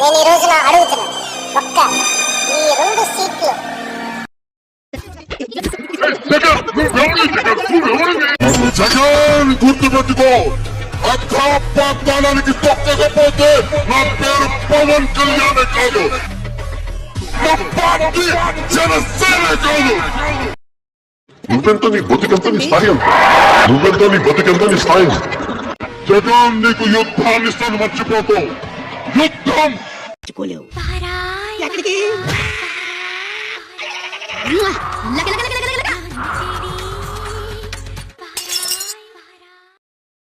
నేను ఈ రోజున అడుగుతున్నాను ఒక్క ఈ రెండు సీట్లు గుర్తుపెట్టుకో. అక్క పాతాళానికి తొక్కకపోతే నా పేరు పవన్ కళ్యాణ్ కాదు. నా పార్టీ జనసేన కాదు. నువ్వెంత నీ బతికెంత నీ స్థాయి? ఎంత నువ్వెంత నీ బతికెంత నీ? జగన్ నీకు యుద్ధాన్ని ఇస్తాను మర్చిపోతావు యుద్ధం! Chikolew.